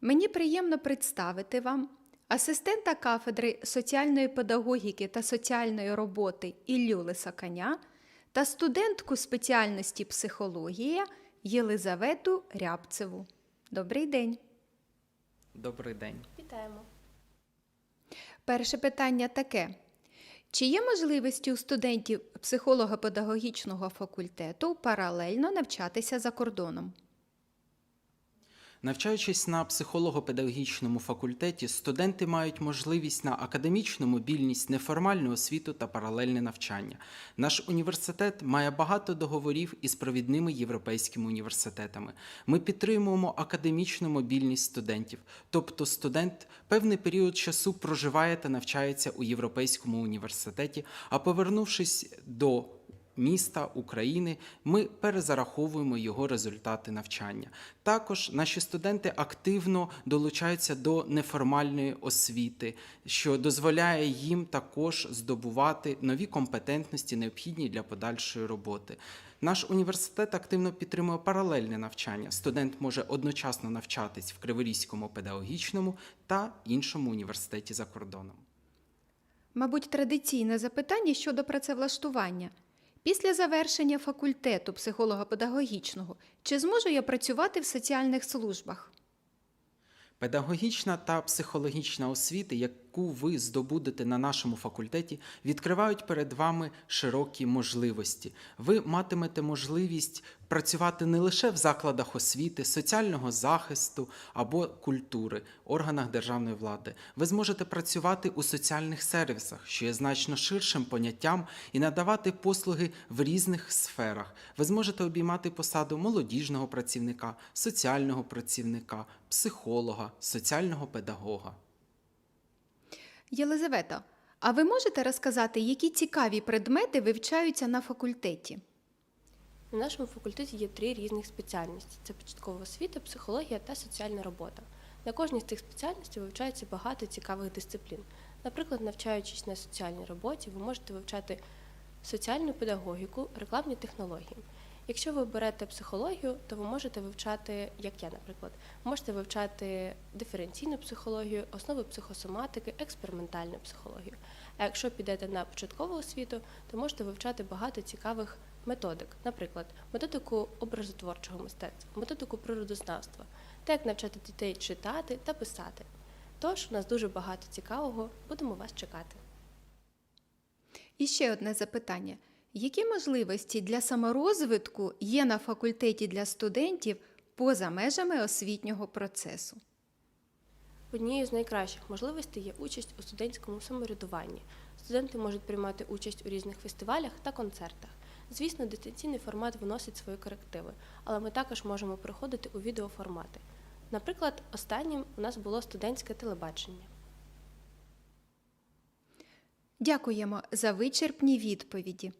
Мені приємно представити вам асистента кафедри соціальної педагогіки та соціальної роботи Іллю Лисаканя та студентку спеціальності психологія Єлизавету Рябцеву. Добрий день! Добрий день. Вітаємо. Перше питання таке: чи є можливості у студентів психолого-педагогічного факультету паралельно навчатися за кордоном? Навчаючись на психолого-педагогічному факультеті, студенти мають можливість на академічну мобільність, неформальну освіту та паралельне навчання. Наш університет має багато договорів із провідними європейськими університетами. Ми підтримуємо академічну мобільність студентів, тобто студент певний період часу проживає та навчається у європейському університеті, а повернувшись до міста України, ми перезараховуємо його результати навчання. Також наші студенти активно долучаються до неформальної освіти, що дозволяє їм також здобувати нові компетентності, необхідні для подальшої роботи. Наш університет активно підтримує паралельне навчання. Студент може одночасно навчатись в Криворізькому педагогічному та іншому університеті за кордоном. Мабуть, традиційне запитання щодо працевлаштування. Після завершення факультету психолого-педагогічного чи зможу я працювати в соціальних службах? Педагогічна та психологічна освіти, яку ви здобудете на нашому факультеті, відкривають перед вами широкі можливості. Ви матимете можливість працювати не лише в закладах освіти, соціального захисту або культури, органах державної влади. Ви зможете працювати у соціальних сервісах, що є значно ширшим поняттям, і надавати послуги в різних сферах. Ви зможете обіймати посаду молодіжного працівника, соціального працівника, психолога, соціального педагога. Єлизавета, а ви можете розказати, які цікаві предмети вивчаються на факультеті? На нашому факультеті є три різних спеціальності: це початкова освіта, психологія та соціальна робота. На кожній з цих спеціальностей вивчається багато цікавих дисциплін. Наприклад, навчаючись на соціальній роботі, ви можете вивчати соціальну педагогіку, рекламні технології. Якщо ви берете психологію, то ви можете вивчати, як я, наприклад, можете вивчати диференційну психологію, основи психосоматики, експериментальну психологію. А якщо підете на початкову освіту, то можете вивчати багато цікавих методик, наприклад, методику образотворчого мистецтва, методику природознавства, та як навчати дітей читати та писати. Тож у нас дуже багато цікавого, будемо вас чекати. І ще одне запитання: які можливості для саморозвитку є на факультеті для студентів поза межами освітнього процесу? Однією з найкращих можливостей є участь у студентському самоврядуванні. Студенти можуть приймати участь у різних фестивалях та концертах. Звісно, дистанційний формат виносить свої корективи, але ми також можемо приходити у відеоформати. Наприклад, останнім у нас було студентське телебачення. Дякуємо за вичерпні відповіді.